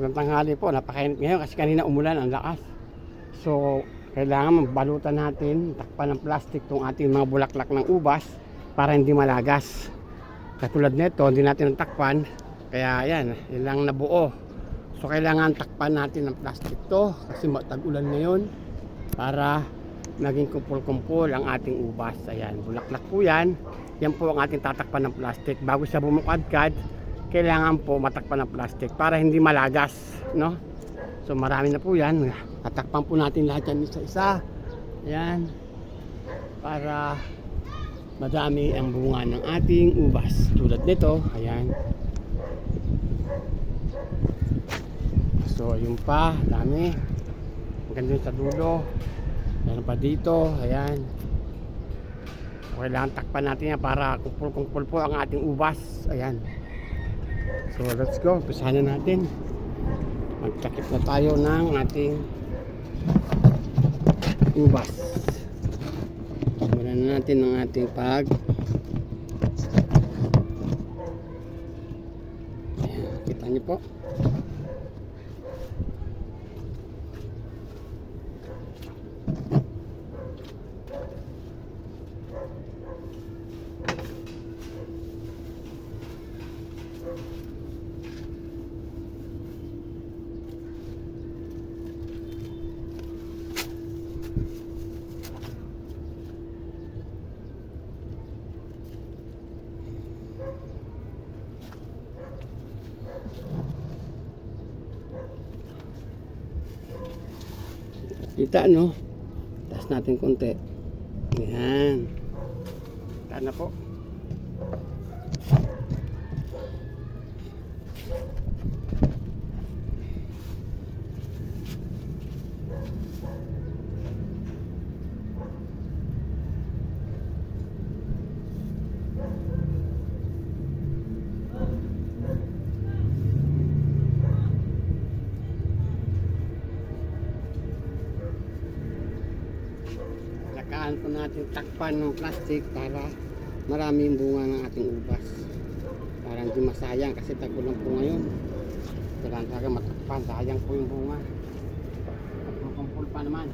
ng tanghali po, napakainit ngayon kasi kanina umulan ang lakas. So, kailangan mabalutan natin, takpan ng plastic tong ating mga bulaklak ng ubas para hindi malagas. Katulad nito, hindi natin natakpan, kaya yan, yun lang nabuo. So, kailangan takpan natin ng plastic to kasi tag-ulan ngayon para maging kumpul-kumpul ang ating ubas. Ayan, bulaklak po yan. Yan po ang ating tatakpan ng plastic. Bago siya bumukadkad, kailangan po matakpan ng plastic para hindi malagas, no? So marami na po yan. Tatakpan po natin lahat yan isa-isa. Ayan. Para madami ang bunga ng ating ubas. Tulad nito, ayan. So yun pa, dami. Hanggang dun sa dulo. Meron pa dito, ayan. Kailangan takpan natin yan para kumpul-kumpul po ang ating ubas. Ayan. So let's go, pisahan na natin. Magtakip na tayo ng ating ubas. Muna na natin ang ating pag Ayan, kita niyo po. Kita no? Taas natin konti. Yan. Kita na po. Natin takpan ng plastic para maraming bunga ng ating ubas. Para hindi masayang kasi tagulan po ngayon. Kailangan talaga matakpan. Sayang po yung bunga. Kumpul pa naman.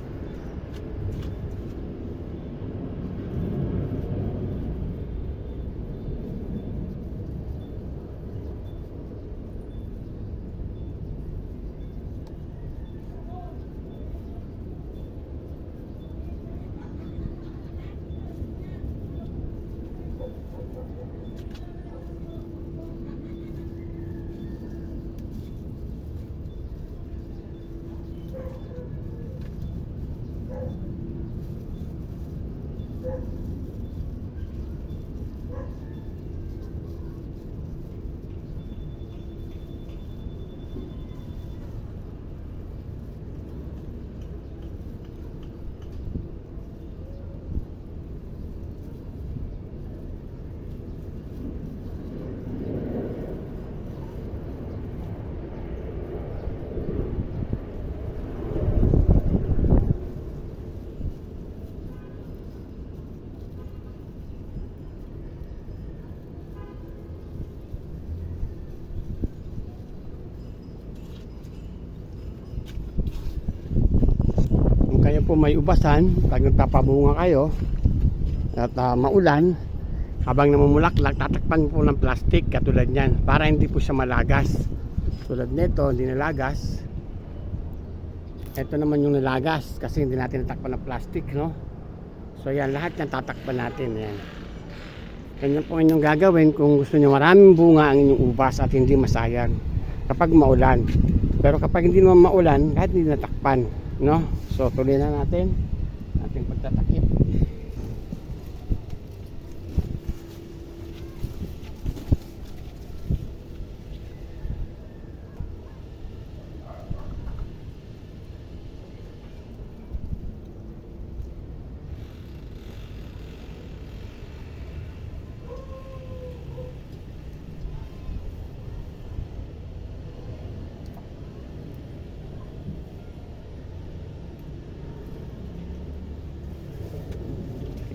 Kung kayo po may ubasan, pag nagpapabunga kayo at ah, maulan, habang namumulaklak, tatakpan po ng plastic katulad niyan para hindi po siya malagas. Tulad nito, hindi nalagas. Ito naman yung nalagas kasi hindi natin natakpan ng plastic, no? So yan, lahat yan tatakpan natin. Yan. Ganyan po inyong gagawin kung gusto nyo maraming bunga ang inyong ubas at hindi masayang kapag maulan. Pero kapag hindi naman maulan, kahit hindi natakpan, no? So tuloy na natin ating pagtatakip.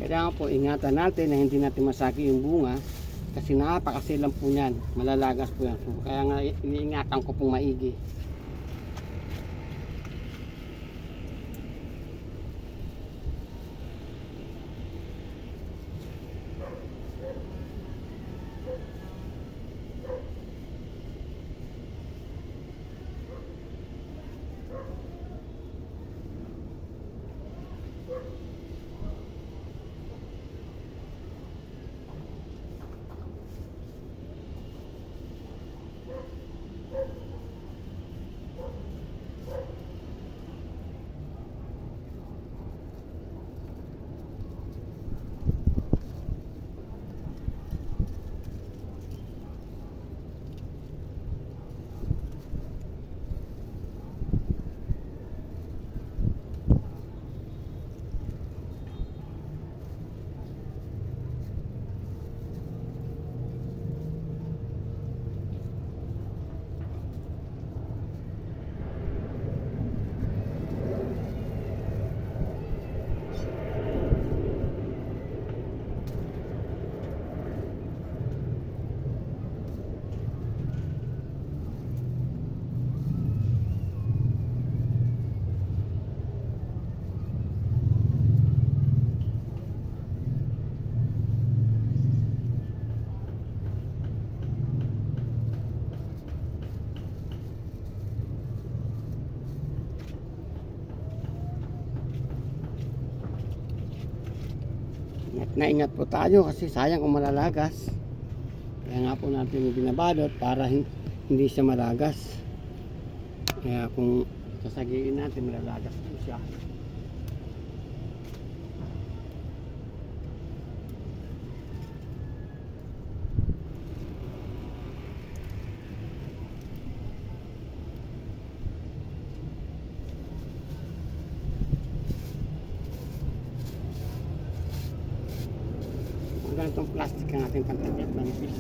Kailangan po ingatan natin na hindi natin masaki yung bunga kasi napakasilang po niyan, malalagas po yan. So, kaya nga iniingatan ko pong maigi na ingat po tayo kasi sayang kung malalagas. Kaya nga po natin binabalot para hin- hindi siya malagas. Kaya kung sasagiin natin malalagas po siya. Ganitong plastic ang ating pantagyak ng fish.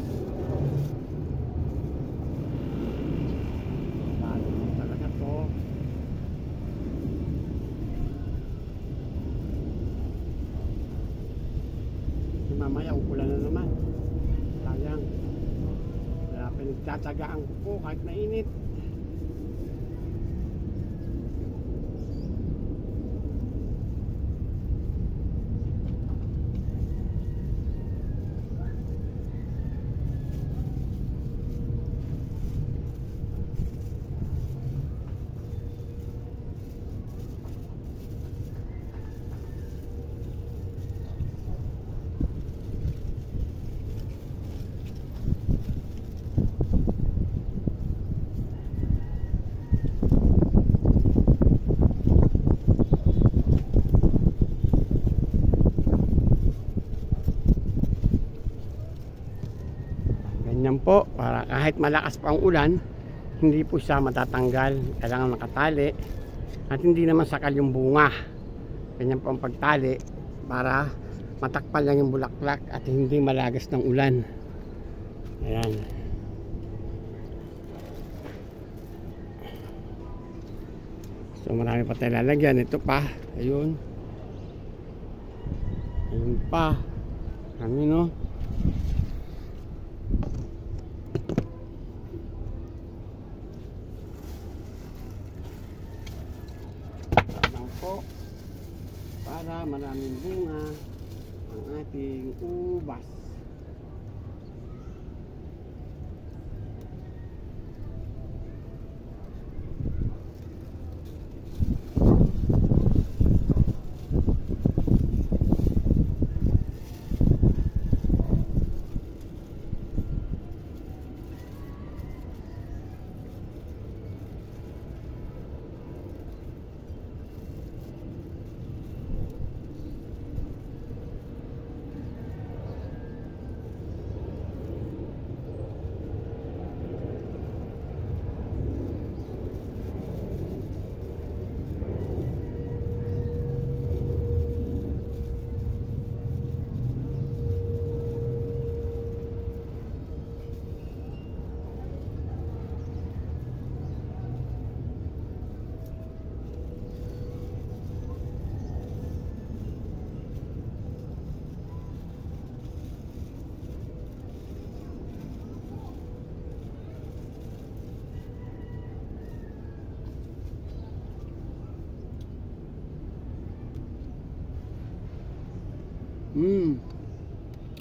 Mamaya ukulan na naman. Sayang. Kaya pinagtsatsagaan ko po kahit mainit. Ganyan po, para kahit malakas pa ang ulan, hindi po siya matatanggal. Kailangan nakatali. At hindi naman sakal yung bunga. Ganyan po ang pagtali para matakpan lang yung bulaklak at hindi malagas ng ulan. Ayan. So marami pa tayo lalagyan. Ito pa. Ayun. Ayun pa. Kami no. lang po para maraming bunga ang ating ubas.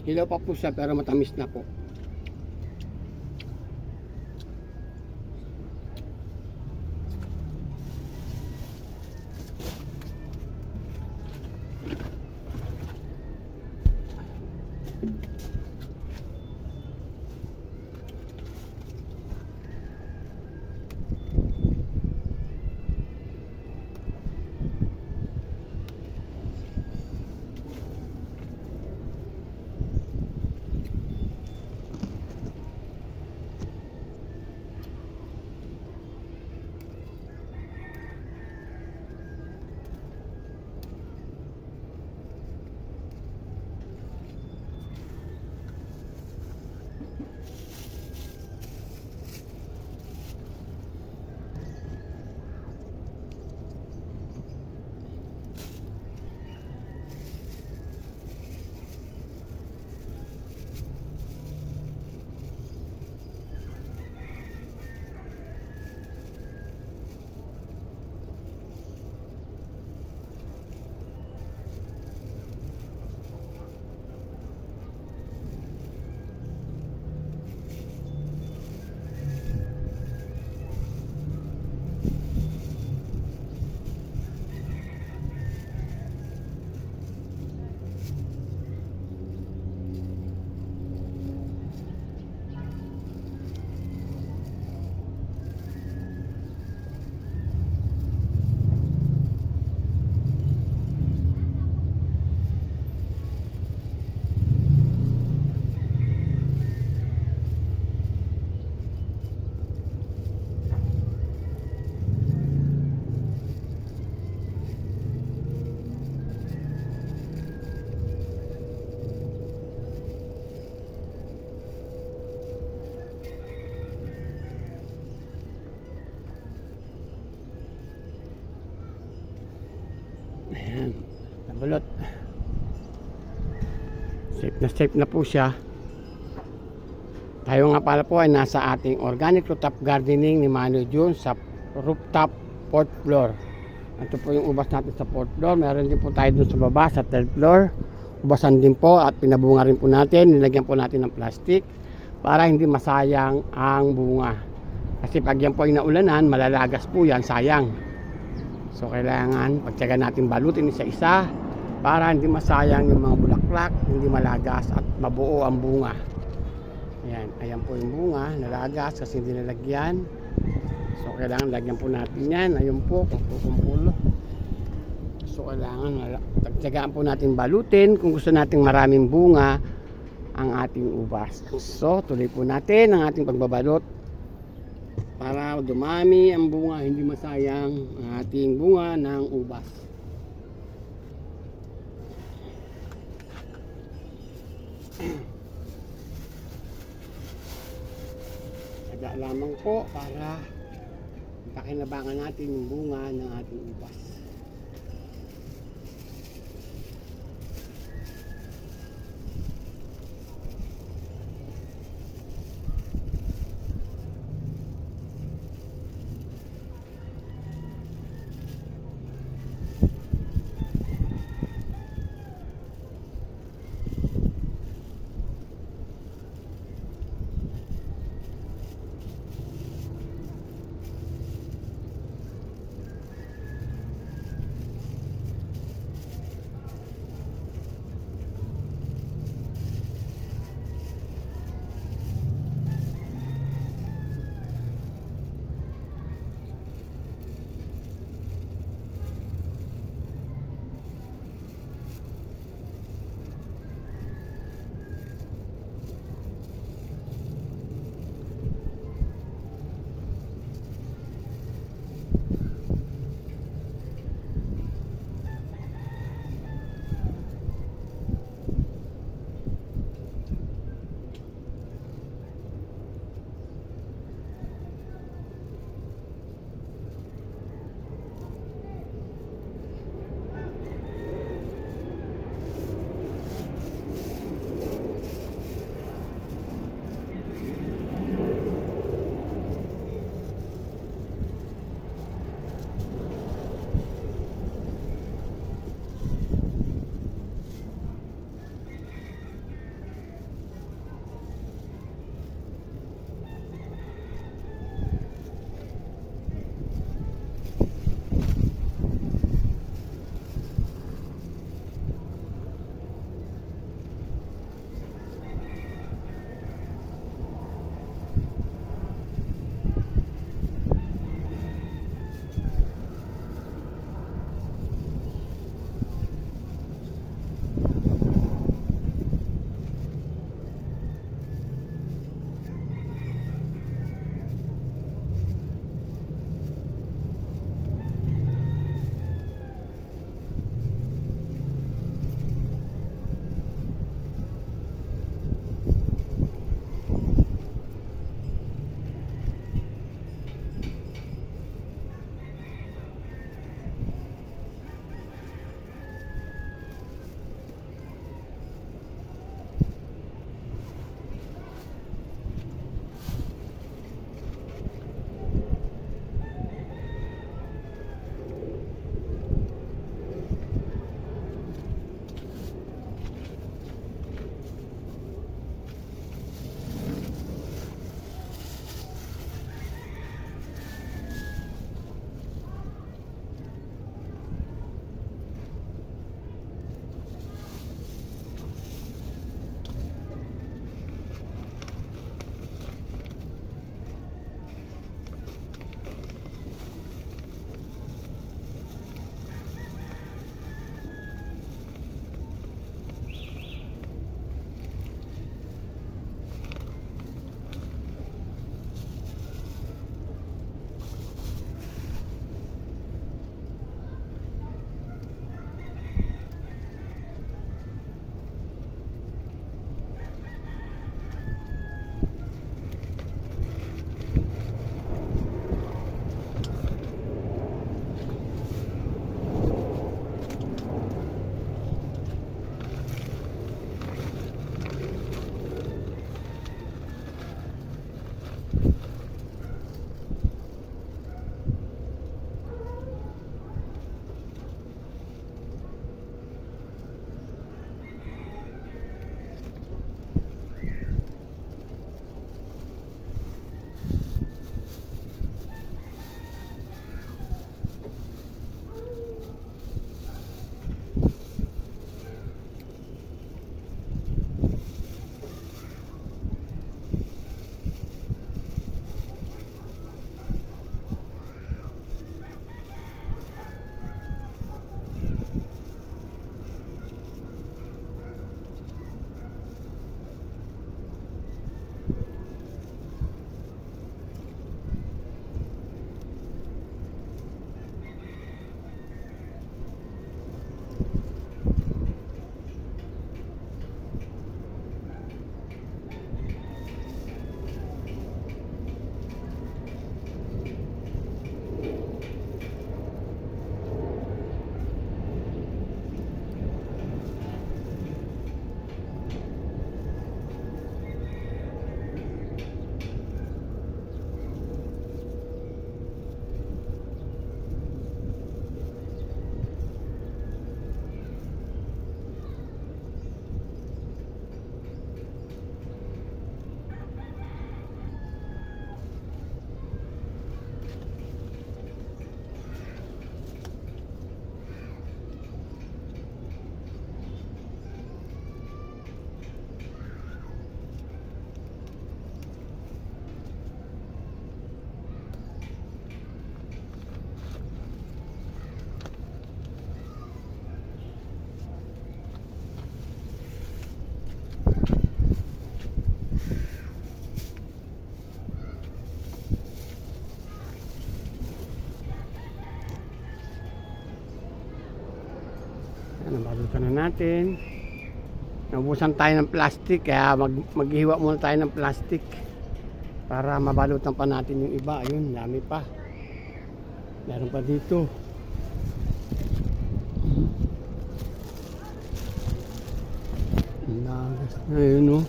Hilaw pa po siya pero matamis na po. Ayan. Nabalot. Safe na safe na po siya. Tayo nga pala po ay nasa ating organic rooftop gardening ni Manu Jun sa rooftop fourth floor. Ito po yung ubas natin sa fourth floor. Meron din po tayo dun sa baba sa third floor. Ubasan din po at pinabunga rin po natin. Nilagyan po natin ng plastic para hindi masayang ang bunga. Kasi pag yan po ay naulanan, malalagas po yan, sayang. So kailangan pagtyaga natin balutin isa-isa para hindi masayang yung mga bulaklak, hindi malagas at mabuo ang bunga. Ayan, ayan po yung bunga, nalagas kasi hindi nalagyan. So kailangan lagyan po natin yan. Ayun po, kumpulo. So kailangan tagtyagaan po natin balutin kung gusto nating maraming bunga ang ating ubas. So tuloy po natin ang ating pagbabalot para dumami ang bunga, hindi masayang ang ating bunga ng ubas. Taga lamang po para pakinabangan natin yung bunga ng ating ubas. Natin. Naubusan tayo ng plastic kaya mag, maghiwa muna tayo ng plastic para mabalutan pa natin yung iba. Ayun, dami pa. Meron pa dito. Ang lagas na yun, oh.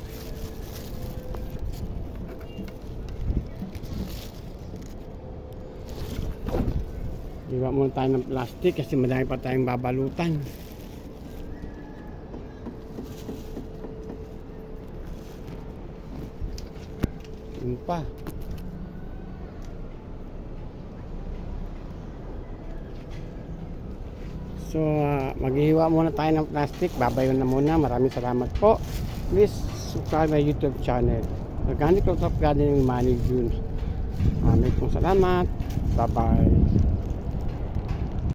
Iwa muna tayo ng plastic kasi madami pa tayong babalutan. Yun pa. So, uh, maghihiwa muna tayo ng plastic. Babayon na muna. Maraming salamat po. Please subscribe my YouTube channel. Organic Roots of Gardening Manny June. Maraming pong salamat. Bye-bye.